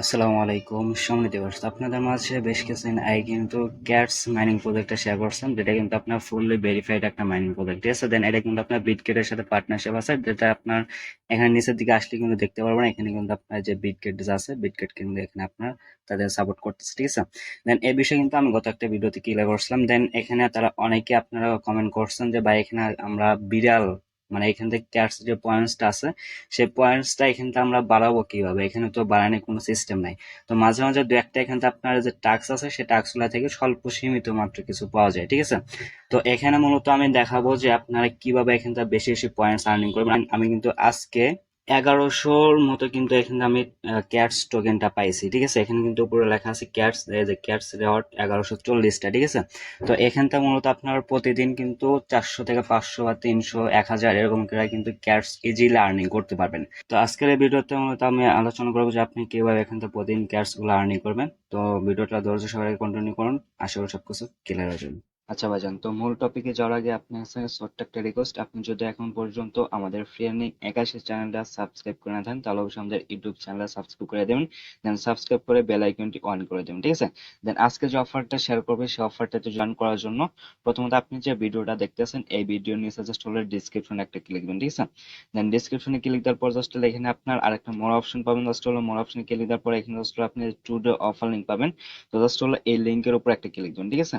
আসসালামু আলাইকুম। সম্মানিত দর্শক, আপনাদের মাঝে বেশ কিছুদিন আগে কিন্তু ক্যাটস মাইনিং প্রজেক্টটা শেয়ার করছেন যেটা কিন্তু আপনার ফুললি ভেরিফাইড একটা মাইনিং প্রজেক্ট ঠিক আছে? দেন এটা কিন্তু আপনার বিটকেটের সাথে পার্টনারশিপ আছে, যেটা আপনার এখানে নিচের দিকে আসলে কিন্তু দেখতে পারবেন, এখানে কিন্তু আপনার যে বিটকেট আছে বিটকেট কিন্তু এখানে আপনার তাদের সাপোর্ট করতেছে, ঠিক আছে? দেন এই বিষয়ে কিন্তু আমি গত একটা ভিডিওতে ক্লিয়ার করছিলাম দেন এখানে তারা অনেকে আপনারা কমেন্ট করছেন যে, ভাই, এখানে আমরা বিড়াল মানে এখান থেকে ক্যাটস যে পয়েন্টসটা আছে, সেই পয়েন্টসটা এখান আমরা বাড়াবো কীভাবে? এখানে তো বাড়ানোর কোনো সিস্টেম নাই। তো মাঝে মাঝে দু একটা এখানে আপনার যে টাক্স আছে, সেই টাক্সগুলো থেকে স্বল্প সীমিত মাত্র কিছু পাওয়া যায়, ঠিক আছে? তো এখানে মূলত আমি দেখাবো যে আপনারা কীভাবে এখানটা বেশি বেশি পয়েন্টস আর্নিং করবেন। আমি কিন্তু আজকে এগারোশোর মতো কিন্তু এখানে আমি ক্যাটস টোকেনটা পাইছি, ঠিক আছে? এখানে কিন্তু উপরে লেখা আছে ক্যাটস যে ক্যাটস রেওয়ার্ড এগারোশো চল্লিশটা, ঠিক আছে? তো এখানটা মূলত আপনার প্রতিদিন কিন্তু চারশো থেকে পাঁচশো বা তিনশো, এক হাজার এরকম করে কিন্তু ক্যাটস ইজিলি আর্নিং করতে পারবেন। তো আজকের এই ভিডিওতে মূলত আমি আলোচনা করব যে আপনি কীভাবে এখান থেকে প্রতিদিন ক্যাটসগুলো আর্নিং করবেন। তো ভিডিওটা ধৈর্য সবাই কন্টিনিউ করুন। আশা করি সবকিছু ক্লিয়ার হয়ে যাবে। আচ্ছা ভাইজান, তো মূল টপিকে যাওয়ার আগে আপনার কাছে ছোট্ট একটা রিকোয়েস্ট আপনি যদি এখন পর্যন্ত আমাদের ফ্রি আর্নিং একাশি চ্যানেলটা সাবস্ক্রাইব করে না থাকেন, তাহলে অবশ্যই আমাদের ইউটিউব চ্যানেলটা সাবস্ক্রাইব করে দেবেন দেন সাবস্ক্রাইব করে বেল আইকনটি অন করে দেবেন, ঠিক আছে? দেন আজকে যে অফারটা শেয়ার করবে, সেই অফারটাতে জয়েন করার জন্য প্রথমত আপনি যে ভিডিওটা দেখতেছেন, এই ভিডিও নিচে জাস্ট হলো ডিসক্রিপশনে একটা ক্লিক দিবেন, ঠিক আছে? দেন ডিসক্রিপশনে ক্লিক দেওয়ার পর জাস্ট এখানে আপনার আরেকটা মোর অপশন পাবেন জাস্ট হলো মোর অপশনে ক্লিক দেওয়ার পর এখানে জাস্ট আপনি টু ডে অফার লিঙ্ক পাবেন, তো জাস্ট হলো এই লিঙ্কের উপর একটা ক্লিক দিবেন, ঠিক আছে?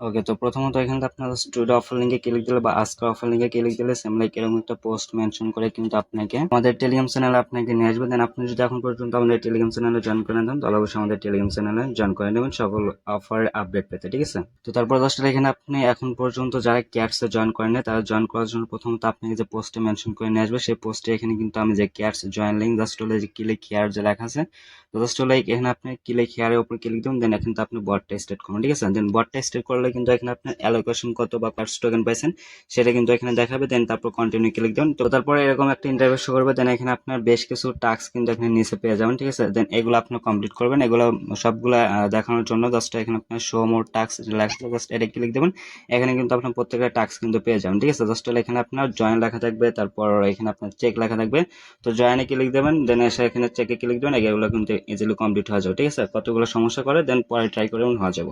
ওকে তো প্রথমত এখানে আপনার স্টুডিও অফার লিঙ্কে ক্লিক দিলে বা আজকের অফার লিঙ্কে ক্লিক দিলে সেম লাইক এরকম একটা পোস্ট মেনশন করে কিন্তু আপনাকে আমাদের টেলিগ্রাম চ্যানেলে আপনাকে নিয়ে আসবে। দেন আপনি যদি এখন পর্যন্ত আমাদের টেলিগ্রাম চ্যানেলে জয়েন করে দেন তাহলে অবশ্যই আমাদের টেলিগ্রাম চ্যানেলে জয়েন করে নেবেন সকল অফার আপডেট পেতে, ঠিক আছে? তো তারপর দশটা এখানে আপনি এখন পর্যন্ত যারা ক্যাটসে জয়েন করেন তারা জয়েন করার জন্য প্রথমত আপনাকে যে পোস্টে মেনশন করে নিয়ে আসবে, সেই পোস্টে এখানে কিন্তু আমি যে ক্যাটস জয়েন লিঙ্ক জাস্ট হলে যে ক্লিক হেয়ার যে লেখা আছে, তো জাস্ট হলে এখানে আপনি ক্লিক হেয়ারের উপর ক্লিক দেবেন দেন এখানে আপনি বটটা স্টার্ট করুন ঠিক আছে? দেন বটটা স্টার্ট করলে কিন্তু এখানে আপনার অ্যালোকেশন কত বা পার্স টোকেন পাইছেন, সেটা কিন্তু এখানে দেখাবে দেন তারপর কন্টিনিউ ক্লিক দেন তো তারপরে এরকম একটা ইন্টারভিউ শো করবে দেন এখানে আপনার বেশ কিছু টাস্ক কিন্তু এখানে নিচে পেয়ে যাবেন, ঠিক আছে? দেন এগুলো আপনার কমপ্লিট করবেন, এগুলো সবগুলো দেখানোর জন্য জাস্ট এখানে আপনার শো মোর টাস্ক লেখা জাস্ট এটা ক্লিক দেবেন, এখানে কিন্তু আপনার প্রত্যেকটা টাস্ক কিন্তু পেয়ে যাবেন, ঠিক আছে? জাস্ট এখানে আপনার জয়েন লেখা থাকবে, তারপর এখানে আপনার চেক লেখা থাকবে, তো জয়েনে ক্লিক দেবেন দেন এসে এখানে চেকে ক্লিক দেবেন, এগুলো কিন্তু ইজিলি কমপ্লিট হয়ে যাবে, ঠিক আছে? কতগুলো সমস্যা করে দেন পরে ট্রাই করে হয়ে যাব।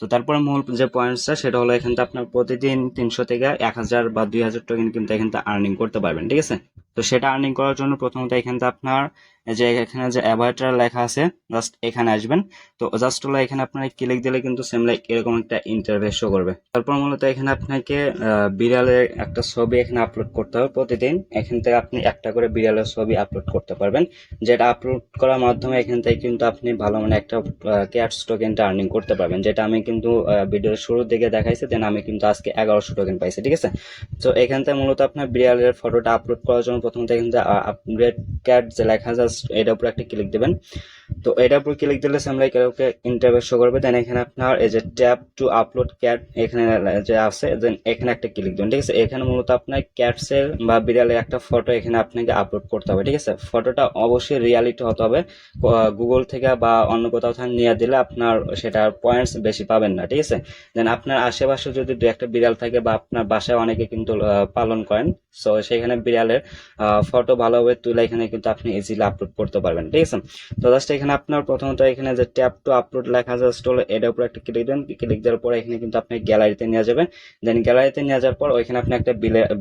তো তারপরে মূল যে পয়েন্টসটা সেটা হলো এখানে আপনার প্রতিদিন তিনশো থেকে এক হাজার বা দুই হাজার টোকেন কিন্তু এখান থেকে আর্নিং করতে পারবেন, ঠিক আছে? তো সেটা আর্নিং করার জন্য প্রথমত এখান থেকে আপনার যে এখানে যে অ্যাভাইটার লেখা আছে জাস্ট এখানে আসবেন। তো জাস্ট হলো এখানে আপনার ক্লিক দিলে কিন্তু সেম লাইক এরকম একটা ইন্টারভেস শো করবে। তারপর মূলত এখানে আপনাকে বিড়ালের একটা ছবি এখানে আপলোড করতে হবে প্রতিদিন। এখান থেকে আপনি একটা করে বিড়ালের ছবি আপলোড করতে পারবেন, যেটা আপলোড করার মাধ্যমে এখান থেকে কিন্তু আপনি ভালো মানে একটা ক্যাটস টোকেনটা আর্নিং করতে পারবেন, যেটা আমি কিন্তু ভিডিওর শুরুর দিকে দেখাইছে দেন আমি কিন্তু আজকে এগারোশো টোকেন পাইছি, ঠিক আছে? তো এখান থেকে মূলত আপনার বিড়ালের ফটোটা আপলোড করার জন্য প্রথমত এখান থেকে আপডেট ক্যাট যে লেখা জাস্ট এটার উপর একটা ক্লিক দেবেন। তো এটার উপর ক্লিক দিলে আমরা কাউকে ইন্টারভিউ শো করবে দেন এখানে আপনার এই যে ট্যাপ টু আপলোড ক্যাট এখানে, যে আছে দেন এখানে একটা ক্লিক দেবেন, ঠিক আছে? এখানে মূলত আপনার ক্যাটসের বা বিড়ালের একটা ফটো এখানে আপনাকে আপলোড করতে হবে, ঠিক আছে? ফটোটা অবশ্যই রিয়ালিটি হতে হবে। গুগল থেকে বা অন্য কোথাও নিয়ে দিলে আপনার সেটার পয়েন্টস বেশি পাবেন না, ঠিক আছে? দেন আপনার আশেপাশে যদি দু একটা বিড়াল থাকে বা আপনার বাসায় অনেকে কিন্তু পালন করেন। সো সেখানে বিড়ালের ফটো ভালোভাবে তুলে এখানে কিন্তু আপনি ইজিলি আপলোড করতে পারবেন। ঠিক আছে? তো জাস্ট এখানে আপনার প্রথমত এখানে যে ট্যাপ টু আপলোড লেখা জাস্ট হলো এটার উপর একটা ক্লিক দেন। ক্লিক দেওয়ার পর এখানে কিন্তু আপনি গ্যালারিতে নিয়ে যাবেন। দেন গ্যালারিতে নিয়ে যাওয়ার পর ওইখানে আপনি একটা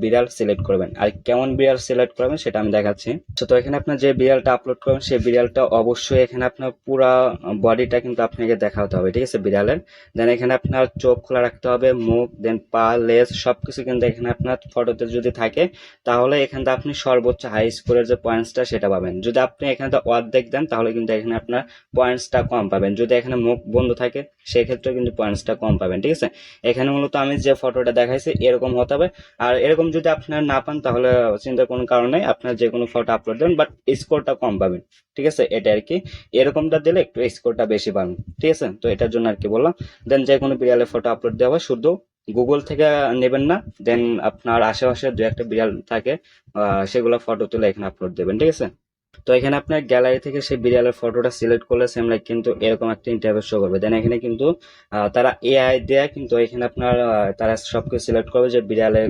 বিড়াল সিলেক্ট করবেন। আর কেমন বিড়াল সিলেক্ট করবেন সেটা আমি দেখাচ্ছি। তো এখানে আপনার যে বিড়ালটা আপলোড করবেন, সেই বিড়ালটা অবশ্যই এখানে আপনার পুরা বডিটা কিন্তু আপনাকে দেখাতে হবে। ঠিক আছে? বিড়ালের। দেন এখানে আপনার চোখ খোলা রাখতে হবে, মুখ দেন পা সব কিছু কিন্তু এখানে আপনার ফটোতে যদি থাকে, তাহলে এখান আপনি সর্বোচ্চ হাই স্কোরের যে পয়েন্টসটা সেটা পাবেন। যদি আপনি এখানে অর্ধেক দেন, তাহলে কিন্তু এখানে আপনার পয়েন্টসটা কম পাবেন। যদি এখানে মুখ বন্ধ থাকে সেক্ষেত্রে কিন্তু পয়েন্টসটা কম পাবেন, ঠিক আছে? এখানে মূলত আমি যে ফটোটা দেখাইছি, এরকম হতে হবে। আর এরকম যদি আপনার না পান, তাহলে চিন্তার কোনো কারণ নেই। আপনার যে কোনো ফটো আপলোড দেবেন বাট স্কোরটা কম পাবেন, ঠিক আছে? এটা আর কি। এরকমটা দিলে একটু স্কোরটা বেশি পাবেন, ঠিক আছে? তো এটার জন্য আর কি বললাম। দেন যে কোনো বিড়ালের ফটো আপলোড দেওয়া হয়, শুধু গুগল থেকে নেবেন না দেন আপনার আশেপাশে দু একটা বিড়াল থাকে সেগুলো ফটো তুলে এখানে আপলোড দেবেন, ঠিক আছে? তো এখানে আপনার গ্যালারি থেকে সেই বিড়ালের ফটোটা সিলেক্ট করলে সেম লাইক কিন্তু এরকম একটা ইন্টারভিউ শো করবে। দেন এখানে কিন্তু তারা এআই দেয়া কিন্তু এখানে আপনার তারা সবকিছু সিলেক্ট করবে যে বিড়ালের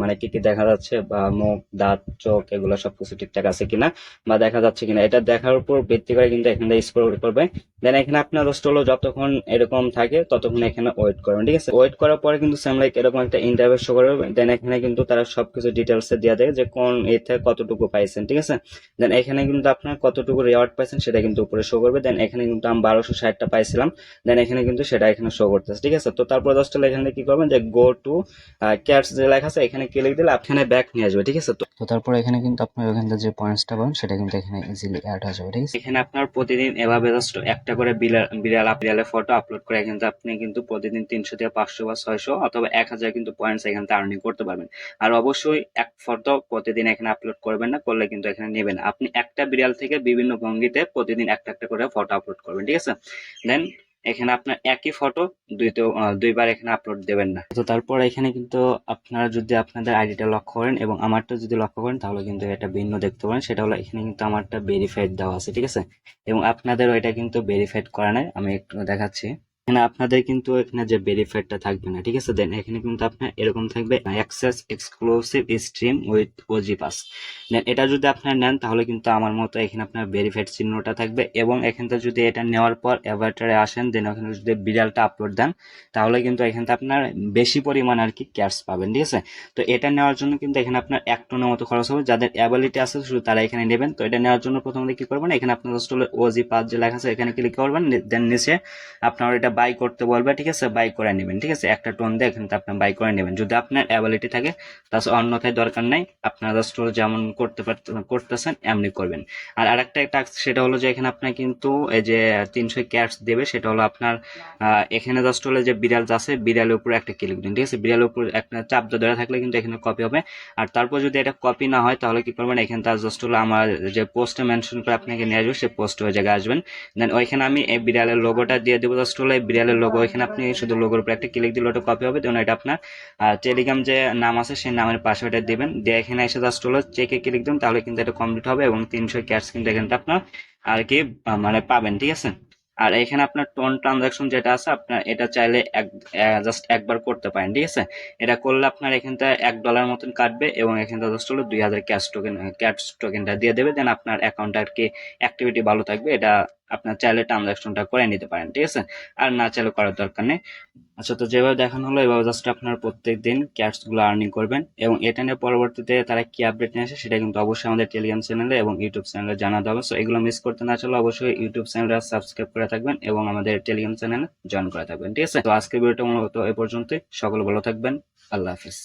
মানে কি কি দেখা যাচ্ছে বা মুখ, দাঁত, চোখ এগুলো সবকিছু ঠিকঠাক আছে কিনা বা দেখা যাচ্ছে কিনা। এটা দেখার উপর ভিত্তি করে কিন্তু এখানে স্ক্রল করবে। দেন এখানে আপনার রোস্ট হলো যতক্ষণ এরকম থাকে ততক্ষণ এখানে ওয়েট করবেন, ঠিক আছে? ওয়েট করার পরে কিন্তু সেম লাইক এরকম একটা ইন্টারভিউ শো করবে। দেন এখানে কিন্তু তারা সবকিছু ডিটেলস দেওয়া দেয় যে কোন এতে কতটুকু পাইছেন, ঠিক আছে? দেন এখানে কিন্তু আপনার কতটুকু রেওয়ার্ড পাইছেন সেটা কিন্তু উপরে শো করবে। দেন এখানে কিন্তু আমি বারোশো ষাটটা পাইছিলাম। দেন এখানে কিন্তু সেটা এখানে শো করতেছে ঠিক আছে? তো তারপর দশটা এখানে কি করবেন যে গো টু ক্যাটস যে লেখা আছে এখানে ক্লিক দিলে এখানে ব্যাক নিয়ে আসবে ঠিক আছে? তো তারপর এখানে কিন্তু আপনার ওখান থেকে যে পয়েন্টসটা পাবেন সেটা কিন্তু এখানে ইজিলি অ্যাড হয়ে যাবে ঠিক আছে? এখানে আপনার প্রতিদিন এভাবে জাস্ট একটা করে বিড়াল বিড়াল বিড়ালের ফটো আপলোড করে কিন্তু আপনি কিন্তু প্রতিদিন তিনশো থেকে পাঁচশো বা ছয়শো অথবা এক হাজার কিন্তু পয়েন্টস এখান থেকে আর্নিং করতে পারবেন। আর অবশ্যই এক ফটো প্রতিদিন এখানে আপলোড করবেন না করলে কিন্তু এখানে নেবেন। আপনি একটা বিড়াল থেকে বিভিন্ন ভঙ্গিতে প্রতিদিন একটা একটা করে ফটো আপলোড করবেন, ঠিক আছে? দেন এখানে আপনার একই ফটো দুইতে দুইবার এখানে আপলোড দেবেন না। তো তারপর এখানে কিন্তু আপনারা যদি আপনাদের আইডিটা লক্ষ্য করেন এবং আমারটা যদি লক্ষ্য করেন, তাহলে কিন্তু এটা ভিন্ন দেখতে পারেন। সেটা হলো এখানে কিন্তু আমারটা ভেরিফাইড দেওয়া আছে, ঠিক আছে? এবং আপনাদেরও এটা কিন্তু ভেরিফাইড করা নাই, আমি একটু দেখাচ্ছি। এখানে আপনাদের কিন্তু এখানে যে ভেরিফাইডটা থাকবে না, ঠিক আছে? দেন এখানে কিন্তু আপনার এরকম থাকবে access exclusive stream with OG pass then এটা যদি আপনার নেন, তাহলে কিন্তু আমার মতো এখানে আপনার ভেরিফাইড চিহ্নটা থাকবে এবং এখান থেকে যদি এটা নেওয়ার পর অ্যাভাটারে আসেন দেন ওখানে যদি বিড়ালটা আপলোড দেন, তাহলে কিন্তু এখান থেকে আপনার বেশি পরিমাণ আর কি ক্যাশ পাবেন, ঠিক আছে? তো এটা নেওয়ার জন্য কিন্তু এখানে আপনার এক টনের মতো খরচ হবে। যাদের অ্যাবিলিটি আছে, শুধু তারা এখানে নেবেন। তো এটা নেওয়ার জন্য প্রথমে কি করবেন? এখানে আপনার ওজি পাস যে লেখা আছে, এখানে ক্লিক করবেন। দেন নিচে আপনার এটা বাই করতে বলবে, ঠিক আছে? বাই করে নেবেন, ঠিক আছে? একটা টোন দিয়ে এখানে আপনি বাই করে নেবেন। যদি আপনার অ্যাবিলিটি থাকে তাছাড়া অন্যথায় দরকার নাই। আপনারা হলো যেমন করতে করতেছেন, এমনি করবেন। আর আরেকটা টাস্ক সেটা হলো যে, এখানে আপনার কিন্তু এই যে তিনশো ক্যাটস দেবে, সেটা হলো আপনার এখানে জাস্ট হলো যে বিড়াল আছে, বিড়ালের উপর একটা ক্লিক দিন, ঠিক আছে? বিড়ালের উপর একটা চাপ ধরে থাকলে কিন্তু এখানে কপি হবে। আর তারপর যদি এটা কপি না হয়, তাহলে কি করবেন? এখানে তার জাস্ট হলো আমার যে পোস্টে মেনশন করে আপনাকে নিয়ে আসবে সেই পোস্ট ওই জায়গায় আসবেন। দেন ওইখানে আমি এই বিড়ালের লোগোটা দিয়ে দেবো জাস্ট হলো বিড়ালের লোগো ওইখানে আপনি শুধু লোগোর উপর একটা ক্লিক দিলে ওটা কপি হবে দেন এটা আপনার টেলিগ্রাম যে নাম আছে, সেই নামের পাশে ওটা দিবেন। দিয়ে এখানে এসে জাস্ট হলো চেকে ক্লিক দিন তাহলে কিন্তু এটা কমপ্লিট হবে এবং তিনশো ক্যাটস কিন্তু এখানে আপনার আর কি মানে পাবেন, ঠিক আছে? আর এখানে আপনার টোন ট্রানজাকশন যেটা আছে, আপনার এটা চাইলে এক জাস্ট একবার করতে পারেন, ঠিক আছে? এটা করলে আপনার এখানটা এক ডলার মতন কাটবে এবং এখানটা জাস্ট হলো দুই হাজার ক্যাশ টোকেন ক্যাশ টোকেনটা দিয়ে দেবে দেন আপনার অ্যাকাউন্ট আর কি অ্যাক্টিভিটি ভালো থাকবে, এটা আপনার চাইলে ট্রানজাকশনটা করে নিতে পারেন, ঠিক আছে? আর না চাইলে করার দরকার নেই। আচ্ছা তো যেভাবে দেখানো হলো, এভাবে জাস্ট আপনার প্রত্যেক দিন ক্যাটসগুলো আর্নিং করবেন এবং এটা নিয়ে পরবর্তীতে তারা কি আপডেট নিয়ে আসে সেটা কিন্তু অবশ্যই আমাদের টেলিগ্রাম চ্যানেলে এবং ইউটিউব চ্যানেলে জানাতে হবে। সো এগুলো মিস করতে না চলে অবশ্যই ইউটিউব চ্যানেলটা সাবস্ক্রাইব করে থাকবেন এবং আমাদের টেলিগ্রাম চ্যানেলে জয়েন করে থাকবেন, ঠিক আছে? তো আজকের ভিডিওটা মূলত এ পর্যন্তই। সকল ভালো থাকবেন। আল্লাহ হাফিজ।